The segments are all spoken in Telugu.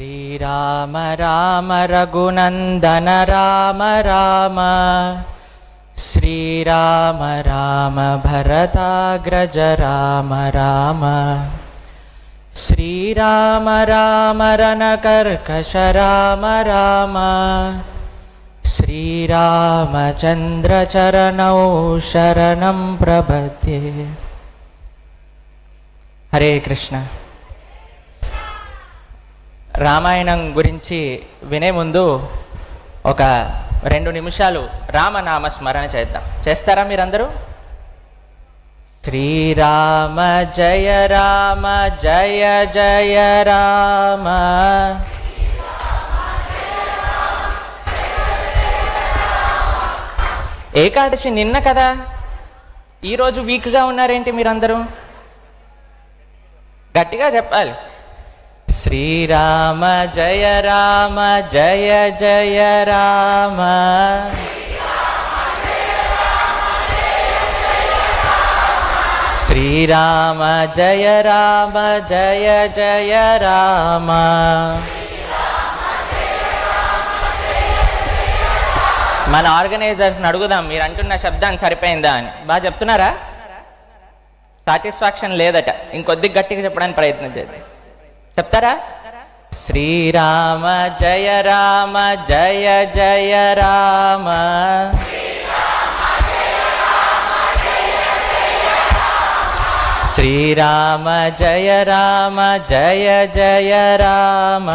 శ్రీరామ రామ రఘునందన రామ రామ శ్రీరామ రామ భరతాగ్రజ రామ రామ శ్రీరామ రామ రణకర్కశ రామ రామ శ్రీరామచంద్ర చరణౌ శరణం ప్రబధ్యే హరే కృష్ణ రామాయణం గురించి వినే ముందు ఒక రెండు నిమిషాలు రామనామ స్మరణ చేద్దాం. చేస్తారా మీరందరూ? శ్రీరామ జయ రామ జయ జయ రామ. ఏకాదశి నిన్న కదా? ఈరోజు వీక్గా ఉన్నారేంటి మీరందరూ? గట్టిగా చెప్పాలి. శ్రీరామ జయ రామ జయ జయ రామ. శ్రీరామ జయ రామ జయ జయ రామ. మన ఆర్గనైజర్స్ని అడుగుదాం మీరు అంటున్న శబ్దాన్ని సరిపోయిందా అని. బాగా చెప్తున్నారా? సాటిస్ఫాక్షన్ లేదట. ఇంకొద్ది గట్టిగా చెప్పడానికి ప్రయత్నం చేద్దాం. చెప్తారా? శ్రీరామ జయ రామ జయ జయ రామ. శ్రీరామ జయ రామ జయ జయ రామ.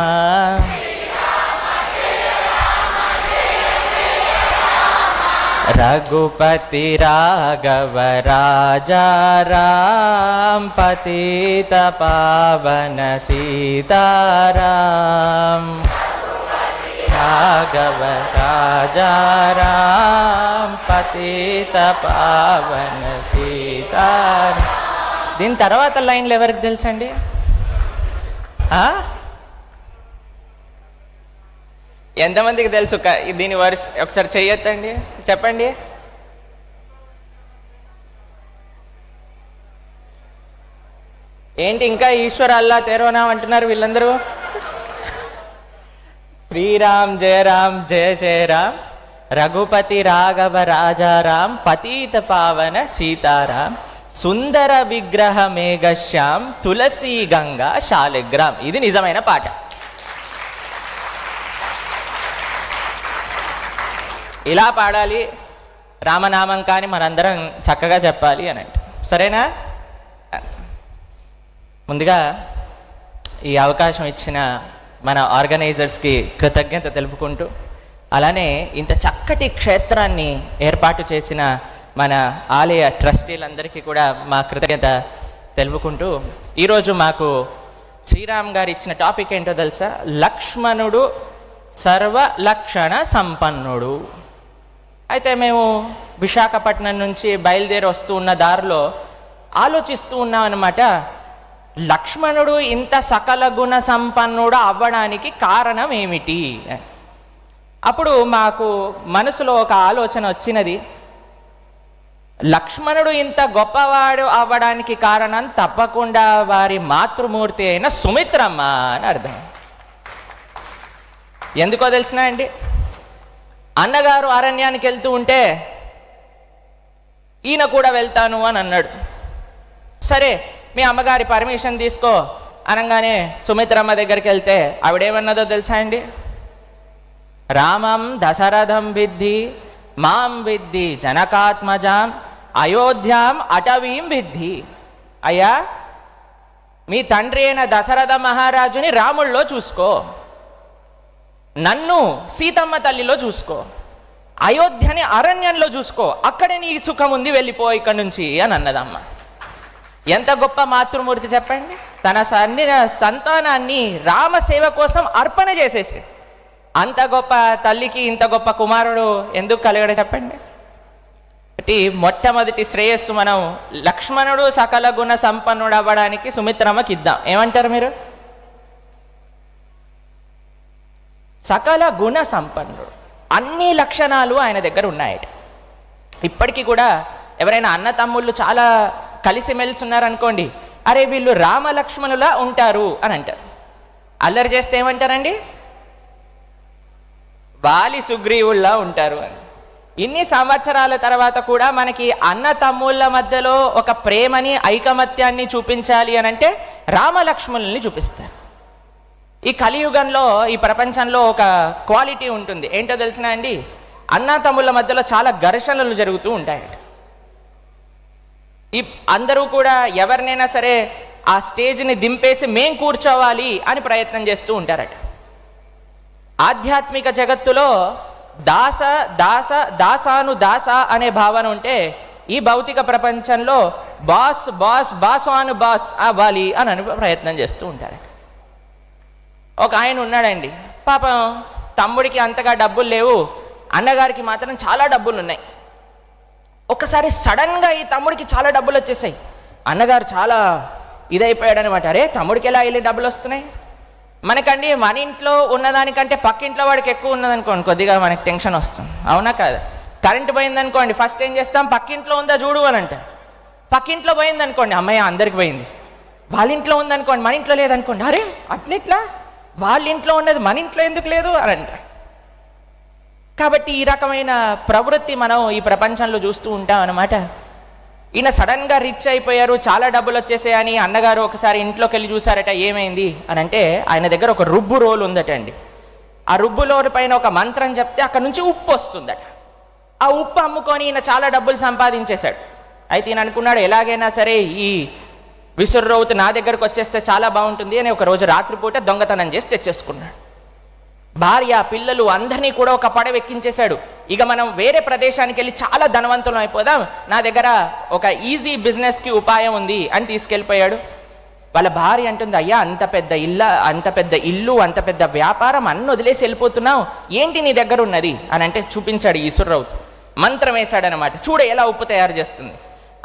रघुपति राघव राजा राम पतित पावन सीताराम राघव राजा राम పతిత పావన సీతారాం దీని తర్వాత లైన్లు ఎవరికి తెలుసండి ఎంతమందికి తెలుసు? క- దీని వరుస ఒకసారి చెయ్యొద్దండి. చెప్పండి. ఏంటి ఇంకా ఈశ్వర్ అల్లా తెరవనాం అంటున్నారు వీళ్ళందరూ? శ్రీరామ్ జయ రామ్ జయ జయ రామ్ రఘుపతి రాఘవ రాజారాం పతీత పావన సీతారాం సుందర విగ్రహ మేఘశ్యాం తులసి గంగా శాలిగ్రామ్. ఇది నిజమైన పాట. ఇలా పాడాలి రామనామం కానీ మనందరం చక్కగా చెప్పాలి అని అంటే. సరేనా? ముందుగా ఈ అవకాశం ఇచ్చిన మన ఆర్గనైజర్స్కి కృతజ్ఞత తెలుపుకుంటూ అలానే ఇంత చక్కటి క్షేత్రాన్ని ఏర్పాటు చేసిన మన ఆలయ ట్రస్టీలందరికీ కూడా మా కృతజ్ఞత తెలుపుకుంటూ ఈరోజు మాకు శ్రీరామ్ గారు ఇచ్చిన టాపిక్ ఏంటో తెలుసా? లక్ష్మణుడు సర్వ లక్షణ సంపన్నుడు. అయితే మేము విశాఖపట్నం నుంచి బయలుదేరి వస్తూ ఉన్న దారిలో ఆలోచిస్తూ ఉన్నాం అనమాట లక్ష్మణుడు ఇంత సకల గుణ సంపన్నుడు అవ్వడానికి కారణం ఏమిటి? అప్పుడు మాకు మనసులో ఒక ఆలోచన వచ్చినది లక్ష్మణుడు ఇంత గొప్పవాడు అవ్వడానికి కారణం తప్పకుండా వారి మాతృమూర్తి అయిన సుమిత్రమ్మ అని అర్థం. ఎందుకో తెలిసినా అండి? అన్నగారు అరణ్యానికి వెళ్తూ ఉంటే ఈయన కూడా వెళ్తాను అని అన్నాడు. సరే మీ అమ్మగారి పర్మిషన్ తీసుకో అనగానే సుమిత్రమ్మ దగ్గరికి వెళ్తే ఆవిడేమన్నదో తెలుసా అండి? రామం దశరథం విద్ధి మాం విద్ధి జనకాత్మజాం అయోధ్యాం అటవీం విద్ధి. అయ్యా మీ తండ్రి అయిన దశరథ మహారాజుని రాముల్లో చూసుకో. నన్ను సీతమ్మ తల్లిలో చూసుకో. అయోధ్యని అరణ్యంలో చూసుకో. అక్కడే నీ సుఖం ఉంది వెళ్ళిపో ఇక్కడి నుంచి అని అన్నదమ్మ. ఎంత గొప్ప మాతృమూర్తి చెప్పండి? తన సన్ని సంతానాన్ని రామ సేవ కోసం అర్పణ చేసేసి. అంత గొప్ప తల్లికి ఇంత గొప్ప కుమారుడు ఎందుకు కలగడు చెప్పండి? ఒకటి మొట్టమొదటి శ్రేయస్సు మనం లక్ష్మణుడు సకల గుణ సంపన్నుడు అవ్వడానికి సుమిత్రమ్మకి ఇద్దాం. ఏమంటారు మీరు? సకల గుణ సంపన్నుడు. అన్ని లక్షణాలు ఆయన దగ్గర ఉన్నాయట. ఇప్పటికీ కూడా ఎవరైనా అన్న తమ్ముళ్ళు చాలా కలిసిమెలిసి ఉన్నారనుకోండి అరే వీళ్ళు రామలక్ష్మణులా ఉంటారు అని అంటారు. అల్లరి చేస్తే ఏమంటారండి? వాలి సుగ్రీవుల్లా ఉంటారు అని. ఇన్ని సంవత్సరాల తర్వాత కూడా మనకి అన్న తమ్ముళ్ళ మధ్యలో ఒక ప్రేమని ఐకమత్యాన్ని చూపించాలి అని అంటే రామలక్ష్మణుల్ని చూపిస్తారు. ఈ కలియుగంలో ఈ ప్రపంచంలో ఒక క్వాలిటీ ఉంటుంది. ఏంటో తెలిసిన అండి? అన్న తమ్ముళ్ళ మధ్యలో చాలా ఘర్షణలు జరుగుతూ ఉంటాయట. ఈ అందరూ కూడా ఎవరినైనా సరే ఆ స్టేజ్ని దింపేసి మేం కూర్చోవాలి అని ప్రయత్నం చేస్తూ ఉంటారట. ఆధ్యాత్మిక జగత్తులో దాస దాస దాసాను దాస అనే భావన ఉంటే ఈ భౌతిక ప్రపంచంలో బాస్ బాస్ బాసాను బాస్ అవ్వాలి అని ప్రయత్నం చేస్తూ ఉంటారట. ఒక ఆయన ఉన్నాడండి. పాపం తమ్ముడికి అంతగా డబ్బులు లేవు. అన్నగారికి మాత్రం చాలా డబ్బులు ఉన్నాయి ఒకసారి సడన్గా ఈ తమ్ముడికి చాలా డబ్బులు వచ్చేసాయి. అన్నగారు చాలా ఇదైపోయాడనమాట అరే తమ్ముడికి ఎలా వెళ్ళి డబ్బులు వస్తున్నాయి? మనకండి మన ఇంట్లో ఉన్నదానికంటే పక్కింట్లో వాడికి ఎక్కువ ఉన్నదనుకోండి కొద్దిగా మనకి టెన్షన్ వస్తుంది. అవునా కాదు? కరెంట్ పోయిందనుకోండి ఫస్ట్ ఏం చేస్తాం? పక్కింట్లో ఉందా చూడు అని అంట పక్కింట్లో పోయిందనుకోండి అమ్మాయి అందరికి పోయింది. వాళ్ళ ఇంట్లో ఉందనుకోండి మన ఇంట్లో లేదనుకోండి. అరే అట్లెట్లా? వాళ్ళ ఇంట్లో ఉన్నది మన ఇంట్లో ఎందుకు లేదు అని అంట కాబట్టి ఈ రకమైన ప్రవృత్తి మనం ఈ ప్రపంచంలో చూస్తూ ఉంటాం అన్నమాట. ఈయన సడన్గా రిచ్ అయిపోయారు చాలా డబ్బులు వచ్చేసాయని అన్నగారు ఒకసారి ఇంట్లోకి వెళ్ళి చూసారట ఏమైంది? అని అంటే ఆయన దగ్గర ఒక రుబ్బు రోలు ఉందట అండి ఆ రుబ్బు రోలు పైన ఒక మంత్రం చెప్తే అక్కడ నుంచి ఉప్పు వస్తుందట. ఆ ఉప్పు అమ్ముకొని ఈయన చాలా డబ్బులు సంపాదించేశాడు. అయితే ఈయన అనుకున్నాడు ఎలాగైనా సరే ఈ విసుర్రవుతు నా దగ్గరకు వచ్చేస్తే చాలా బాగుంటుంది అని ఒక రోజు రాత్రిపూట దొంగతనం చేసి తెచ్చేసుకున్నాడు. భార్య పిల్లలు అందరినీ కూడా ఒక పడవ ఎక్కించేశాడు. ఇక మనం వేరే ప్రదేశానికి వెళ్ళి చాలా ధనవంతులం అయిపోదాం. నా దగ్గర ఒక ఈజీ బిజినెస్కి ఉపాయం ఉంది అని తీసుకెళ్ళిపోయాడు. వాళ్ళ భార్య అంటుంది అయ్యా అంత పెద్ద ఇల్ల అంత పెద్ద ఇల్లు అంత పెద్ద వ్యాపారం అన్ని వదిలేసి వెళ్ళిపోతున్నావు. ఏంటి నీ దగ్గర ఉన్నది? అని అంటే చూపించాడు ఈశ్వరరావు మంత్రం వేశాడనమాట చూడ ఎలా ఉప్పు తయారు చేస్తుంది.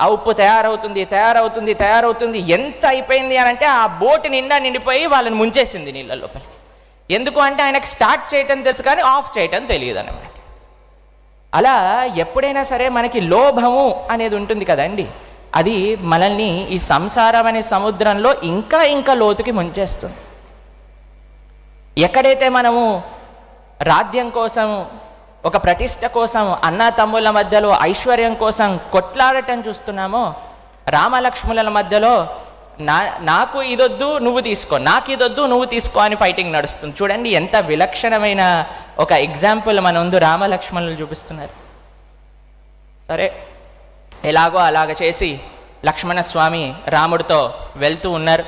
ఆ ఉప్పు తయారవుతుంది తయారవుతుంది తయారవుతుంది. ఎంత అయిపోయింది అని అంటే ఆ బోటు నిండా నిండిపోయి వాళ్ళని ముంచేసింది నీళ్ళ లోపలికి. ఎందుకు అంటే ఆయనకు స్టార్ట్ చేయటం తెలుసు కానీ ఆఫ్ చేయటం తెలియదు అనమాట అలా ఎప్పుడైనా సరే మనకి లోభము అనేది ఉంటుంది కదండి. అది మనల్ని ఈ సంసారం అనే సముద్రంలో ఇంకా ఇంకా లోతుకి ముంచేస్తుంది. ఎక్కడైతే మనము రాజ్యం కోసం ఒక ప్రతిష్ట కోసం అన్నా తమ్ముళ్ళ మధ్యలో ఐశ్వర్యం కోసం కొట్లాడటం చూస్తున్నామో రామలక్ష్ముల మధ్యలో నా నాకు ఇదొద్దు నువ్వు తీసుకో నాకు ఇదొద్దు నువ్వు తీసుకో అని ఫైటింగ్ నడుస్తుంది. చూడండి ఎంత విలక్షణమైన ఒక ఎగ్జాంపుల్ మన ముందు రామలక్ష్మణులు చూపిస్తున్నారు. సరే ఎలాగో అలాగ చేసి లక్ష్మణస్వామి రాముడితో వెళ్తూ ఉన్నారు.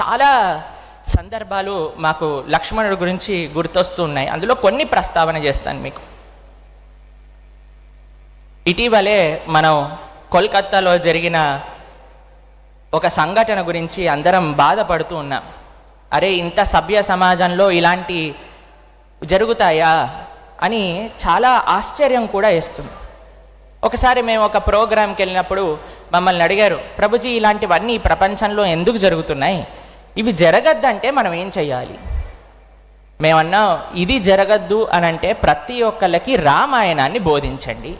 చాలా సందర్భాలు మాకు లక్ష్మణుడి గురించి గుర్తొస్తూ ఉన్నాయి అందులో కొన్ని ప్రస్తావన చేస్తాను మీకు. ఇటీవలే మనం కోల్కత్తాలో జరిగిన ఒక సంఘటన గురించి అందరం బాధపడుతూ ఉన్నాం. అరే ఇంత సభ్య సమాజంలో ఇలాంటి జరుగుతాయా అని చాలా ఆశ్చర్యం కూడా వేస్తుంది. ఒకసారి మేము ఒక ప్రోగ్రాంకి వెళ్ళినప్పుడు మమ్మల్ని అడిగారు ప్రభుజీ ఇలాంటివన్నీ ప్రపంచంలో ఎందుకు జరుగుతున్నాయి? ఇవి జరగద్దంటే మనం ఏం చెయ్యాలి? మేమన్నా ఇది జరగద్దు అని అంటే ప్రతి ఒక్కళ్ళకి రామాయణాన్ని బోధించండి.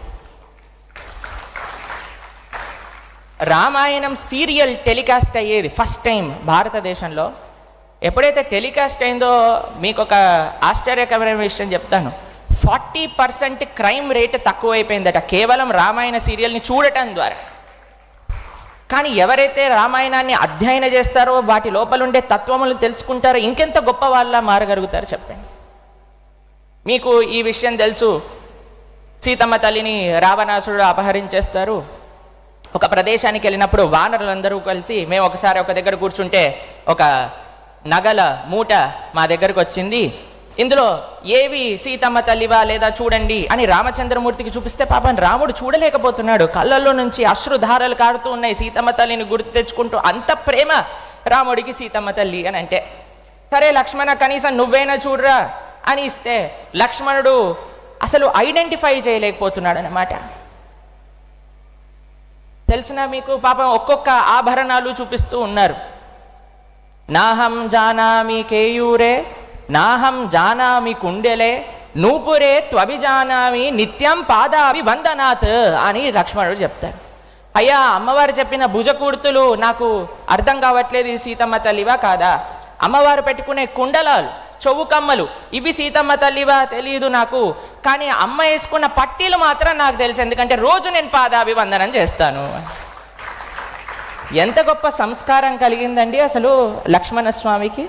రామాయణం సీరియల్ టెలికాస్ట్ అయ్యేది ఫస్ట్ టైం భారతదేశంలో. ఎప్పుడైతే టెలికాస్ట్ అయిందో మీకు ఒక ఆశ్చర్యకరమైన విషయం చెప్తాను. ఫార్టీ పర్సెంట్ క్రైమ్ రేట్ తక్కువైపోయిందట. కేవలం రామాయణ సీరియల్ని చూడటం ద్వారా. కానీ ఎవరైతే రామాయణాన్ని అధ్యయన చేస్తారో వాటి లోపలుండే తత్వములు తెలుసుకుంటారో ఇంకెంత గొప్ప వాళ్ళ మారగలుగుతారు చెప్పండి. మీకు ఈ విషయం తెలుసు. సీతమ్మ తల్లిని రావణాసుడు అపహరించేస్తారు. ఒక ప్రదేశానికి వెళ్ళినప్పుడు వానరులందరూ కలిసి మేము ఒకసారి ఒక దగ్గర కూర్చుంటే ఒక నగల మూట మా దగ్గరకు వచ్చింది. ఇందులో ఏవి సీతమ్మ తల్లివా లేదా చూడండి అని రామచంద్రమూర్తికి చూపిస్తే పాపం రాముడు చూడలేకపోతున్నాడు. కళ్ళల్లో నుంచి అశ్రుధారలు కారుతూ ఉన్నాయి. సీతమ్మ తల్లిని గుర్తు తెచ్చుకుంటూ అంత ప్రేమ రాముడికి సీతమ్మ తల్లి అని అంటే సరే లక్ష్మణ కనీసం నువ్వైనా చూడరా అని ఇస్తే లక్ష్మణుడు అసలు ఐడెంటిఫై చేయలేకపోతున్నాడు అనమాట తెలిసిన మీకు పాపం ఒక్కొక్క ఆభరణాలు చూపిస్తూ ఉన్నారు. నాహం జానామి కేయూరే నాహం జానామి కుండెలే నూపురే త్వభిజానామి నిత్యం పాదాభి వందనాత్ అని లక్ష్మణుడు చెప్తారు అయ్యా అమ్మవారు చెప్పిన భుజకూర్తులు నాకు అర్థం కావట్లేదు ఈ సీతమ్మ తల్లివా కాదా? అమ్మవారు పెట్టుకునే కుండలాలు చెవు కమ్మలు ఇవి సీతమ్మ తల్లివా తెలియదు నాకు కానీ అమ్మ వేసుకున్న పట్టీలు మాత్రం నాకు తెలుసు ఎందుకంటే రోజు నేను పాదాభివందనం చేస్తాను. ఎంత గొప్ప సంస్కారం కలిగిందండి అసలు లక్ష్మణ స్వామికి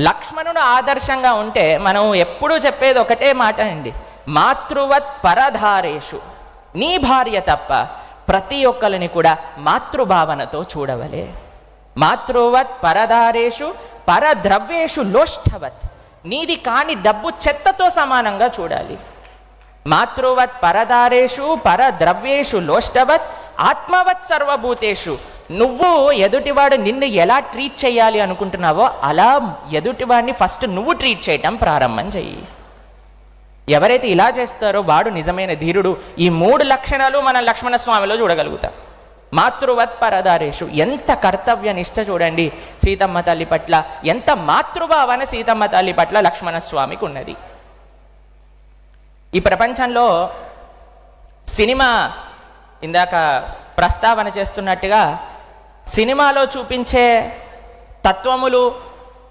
లక్ష్మణుడు ఆదర్శంగా ఉంటే మనం ఎప్పుడూ చెప్పేది ఒకటే మాట అండి. మాతృవత్ పరధారేషు. నీ భార్య తప్ప ప్రతి ఒక్కరిని కూడా మాతృభావనతో చూడవలే. మాతృవత్ పరధారేషు పరద్రవ్యేషు లోష్ఠవత్. నీది కాని డబ్బు చెత్తతో సమానంగా చూడాలి. మాతృవత్ పరదారేషు పరద్రవ్యేషు లోష్టవత్ ఆత్మవత్ సర్వభూతేషు. నువ్వు ఎదుటివాడు నిన్ను ఎలా ట్రీట్ చేయాలి అనుకుంటున్నావో అలా ఎదుటివాడిని ఫస్ట్ నువ్వు ట్రీట్ చేయటం ప్రారంభం చెయ్యి. ఎవరైతే ఇలా చేస్తారో వాడు నిజమైన ధీరుడు. ఈ మూడు లక్షణాలు మనం లక్ష్మణ స్వామిలో చూడగలుగుతాం. మాతృవత్ పరదారేషు ఎంత కర్తవ్య నిష్ట చూడండి. సీతమ్మ తల్లి పట్ల ఎంత మాతృభావన సీతమ్మ తల్లి పట్ల లక్ష్మణ స్వామికి ఉన్నది ఈ ప్రపంచంలో సినిమా ఇందాక ప్రస్తావన చేస్తున్నట్టుగా సినిమాలో చూపించే తత్వములు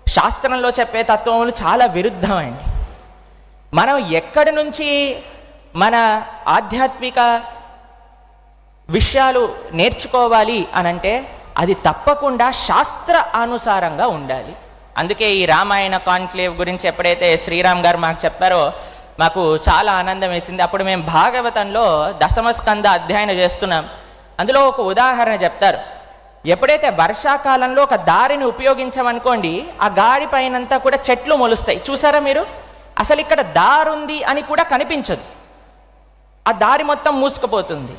శాస్త్రంలో చెప్పే తత్వములు చాలా విరుద్ధమండి మనం ఎక్కడి నుంచి మన ఆధ్యాత్మిక విషయాలు నేర్చుకోవాలి అనంటే అది తప్పకుండా శాస్త్ర అనుసారంగా ఉండాలి. అందుకే ఈ రామాయణ కాన్క్లేవ్ గురించి ఎప్పుడైతే శ్రీరామ్ గారు మాకు చెప్పారో మాకు చాలా ఆనందం వేసింది. అప్పుడు మేము భాగవతంలో దశమస్కంద అధ్యయనం చేస్తున్నాం. అందులో ఒక ఉదాహరణ చెప్తారు. ఎప్పుడైతే వర్షాకాలంలో ఒక దారిని ఉపయోగించమనుకోండి ఆ గాడి పైనంతా కూడా చెట్లు మొలుస్తాయి. చూసారా మీరు? అసలు ఇక్కడ దారి ఉంది అని కూడా కనిపించదు. ఆ దారి మొత్తం మూసుకుపోతుంది.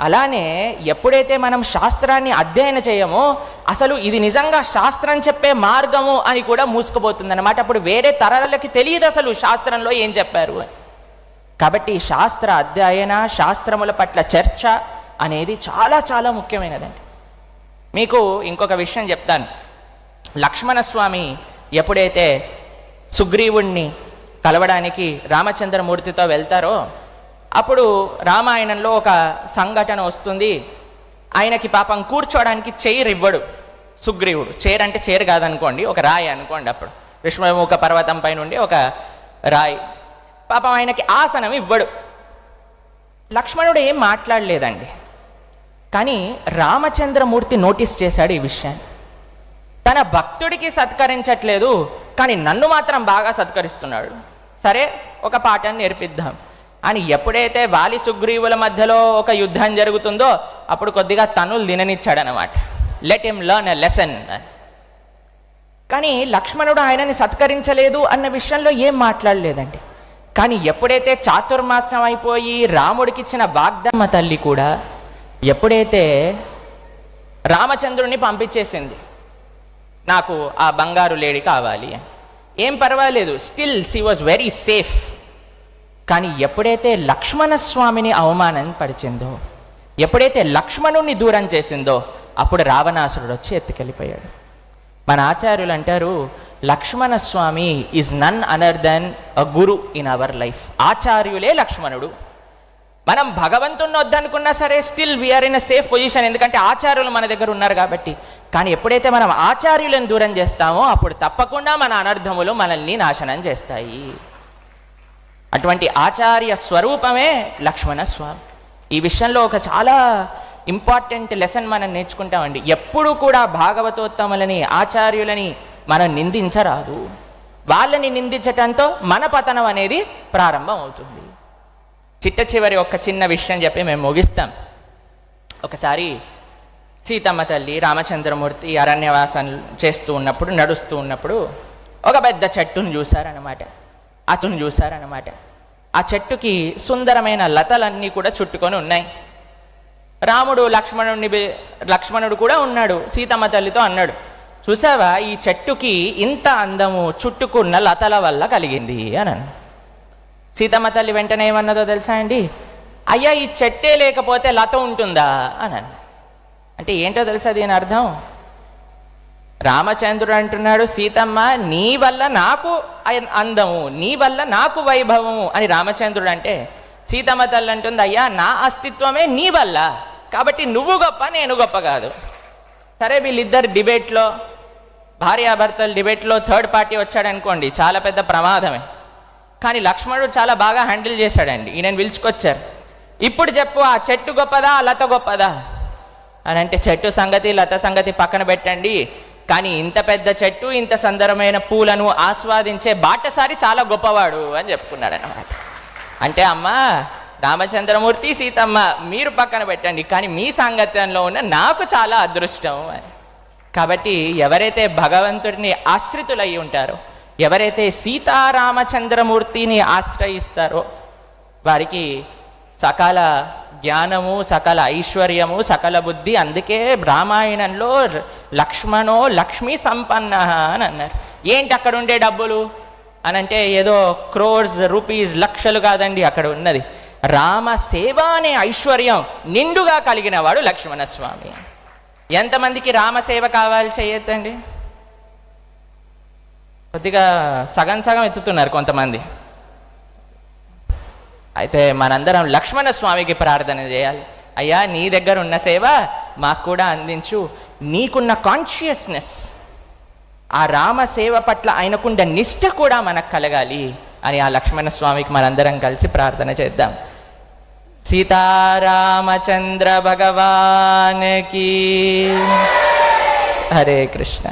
అలానే ఎప్పుడైతే మనం శాస్త్రాన్ని అధ్యయనం చేయమో అసలు ఇది నిజంగా శాస్త్రం చెప్పే మార్గము అని కూడా మూసుకుపోతుంది అనమాట అప్పుడు వేరే తరాలకి తెలియదు అసలు శాస్త్రంలో ఏం చెప్పారు అని. కాబట్టి శాస్త్ర అధ్యయన శాస్త్రముల పట్ల చర్చ అనేది చాలా చాలా ముఖ్యమైనదండి. మీకు ఇంకొక విషయం చెప్తాను. లక్ష్మణస్వామి ఎప్పుడైతే సుగ్రీవుణ్ణి కలవడానికి రామచంద్రమూర్తితో వెళ్తారో అప్పుడు రామాయణంలో ఒక సంఘటన వస్తుంది. ఆయనకి పాపం కూర్చోడానికి చైర్ ఇవ్వడు సుగ్రీవుడు. చైర్ అంటే చైర్ కాదనుకోండి ఒక రాయి అనుకోండి అప్పుడు. విష్ణుముఖ పర్వతం పై నుండి ఒక రాయి. పాపం ఆయనకి ఆసనం ఇవ్వడు. లక్ష్మణుడు ఏం మాట్లాడలేదండి. కానీ రామచంద్రమూర్తి నోటీస్ చేశాడు ఈ విషయాన్ని. తన భక్తుడికి సత్కరించట్లేదు కానీ నన్ను మాత్రం బాగా సత్కరిస్తున్నాడు. సరే ఒక పాఠాన్ని నేర్పిద్దాం. అని ఎప్పుడైతే వాలి సుగ్రీవుల మధ్యలో ఒక యుద్ధం జరుగుతుందో అప్పుడు కొద్దిగా తనులు తిననిచ్చాడనమాట let em learn a lesson కానీ లక్ష్మణుడు ఆయనని సత్కరించలేదు అన్న విషయంలో ఏం మాట్లాడలేదండి. కానీ ఎప్పుడైతే చాతుర్మాసం అయిపోయి రాముడికి ఇచ్చిన వాగ్దమ్మ తల్లి కూడా ఎప్పుడైతే రామచంద్రుడిని పంపించేసింది నాకు ఆ బంగారు లేడి కావాలి. ఏం పర్వాలేదు still she was very safe కానీ ఎప్పుడైతే లక్ష్మణస్వామిని అవమానం పరిచిందో ఎప్పుడైతే లక్ష్మణుణ్ణి దూరం చేసిందో అప్పుడు రావణాసురుడు వచ్చి ఎత్తుకెళ్ళిపోయాడు. మన ఆచార్యులు అంటారు Lakshmanaswami is none other than a guru in our life ఆచార్యులే లక్ష్మణుడు. మనం భగవంతుని వద్దనుకున్నా సరే still we are in a safe position ఎందుకంటే ఆచార్యులు మన దగ్గర ఉన్నారు కాబట్టి. కానీ ఎప్పుడైతే మనం ఆచార్యులను దూరం చేస్తామో అప్పుడు తప్పకుండా మన అనర్థములు మనల్ని నాశనం చేస్తాయి. అటువంటి ఆచార్య స్వరూపమే లక్ష్మణ స్వామి. ఈ విషయంలో ఒక చాలా ఇంపార్టెంట్ లెసన్ మనం నేర్చుకుంటామండి. ఎప్పుడు కూడా భాగవతోత్తములని ఆచార్యులని మనం నిందించరాదు. వాళ్ళని నిందించటంతో మన పతనం అనేది ప్రారంభం అవుతుంది చిట్ట చివరి ఒక చిన్న విషయం చెప్పి మేము ముగిస్తాం. ఒకసారి సీతమ్మ తల్లి రామచంద్రమూర్తి అరణ్యవాసం చేస్తూ ఉన్నప్పుడు నడుస్తూ ఉన్నప్పుడు ఒక పెద్ద చెట్టును చూశారనమాట అతను చూశారనమాట ఆ చెట్టుకి సుందరమైన లతలన్నీ కూడా చుట్టుకొని ఉన్నాయి. రాముడు లక్ష్మణుడిని లక్ష్మణుడు కూడా ఉన్నాడు సీతమ్మ తల్లితో అన్నాడు. చూసావా ఈ చెట్టుకి ఇంత అందము చుట్టుకున్న లతల వల్ల కలిగింది అని అన్నాడు. సీతమ్మ తల్లి వెంటనే ఏమన్నదో తెలుసా అండి? అయ్యా ఈ చెట్టే లేకపోతే లత ఉంటుందా? అని అంటే ఏంటో తెలుసా దీని అర్థం? రామచంద్రుడు అంటున్నాడు సీతమ్మ నీ వల్ల నాకు అందము నీ వల్ల నాకు వైభవము అని రామచంద్రుడు అంటే సీతమ్మ తల్లి అంటుంది అయ్యా నా అస్తిత్వమే నీ వల్ల. కాబట్టి నువ్వు గొప్ప నేను గొప్ప కాదు. సరే వీళ్ళిద్దరు డిబేట్లో భార్యాభర్తలు డిబేట్లో థర్డ్ పార్టీ వచ్చాడనుకోండి చాలా పెద్ద ప్రమాదమే. కానీ లక్ష్మణుడు చాలా బాగా హ్యాండిల్ చేశాడండి. ఈయనను పిలుచుకొచ్చారు? ఇప్పుడు చెప్పు ఆ చెట్టు గొప్పదా ఆ లత గొప్పదా? అని అంటే చెట్టు సంగతి లత సంగతి పక్కన పెట్టండి. కానీ ఇంత పెద్ద చెట్టు ఇంత సుందరమైన పూలను ఆస్వాదించే బాటసారి చాలా గొప్పవాడు అని చెప్పుకున్నాడు అనమాట అంటే అమ్మ రామచంద్రమూర్తి సీతమ్మ మీరు పక్కన పెట్టండి. కానీ మీ సాంగత్యంలో ఉన్న నాకు చాలా అదృష్టం అని. కాబట్టి ఎవరైతే భగవంతుడిని ఆశ్రితులయ్యి ఉంటారో ఎవరైతే సీతారామచంద్రమూర్తిని ఆశ్రయిస్తారో వారికి సకల జ్ఞానము సకల ఐశ్వర్యము సకల బుద్ధి అందుకే రామాయణంలో లక్ష్మణో లక్ష్మీ సంపన్న అని అన్నారు. ఏంటి అక్కడ ఉండే డబ్బులు? అని అంటే ఏదో క్రోర్స్ రూపీస్ లక్షలు కాదండి అక్కడ ఉన్నది. రామ సేవ అనే ఐశ్వర్యం నిండుగా కలిగిన వాడు లక్ష్మణస్వామి. ఎంతమందికి రామసేవ కావాలి చేయొద్దండి? కొద్దిగా సగం సగం ఎత్తుతున్నారు కొంతమంది. అయితే మనందరం లక్ష్మణ స్వామికి ప్రార్థన చేయాలి. అయ్యా నీ దగ్గర ఉన్న సేవ మాకు కూడా అందించు. నీకున్న కాన్షియస్నెస్ ఆ రామ సేవ పట్ల ఆయనకుండ నిష్ట కూడా మనకు కలగాలి అని ఆ లక్ష్మణ స్వామికి మనందరం కలిసి ప్రార్థన చేద్దాం. సీతారామచంద్ర భగవానికి హరే కృష్ణ.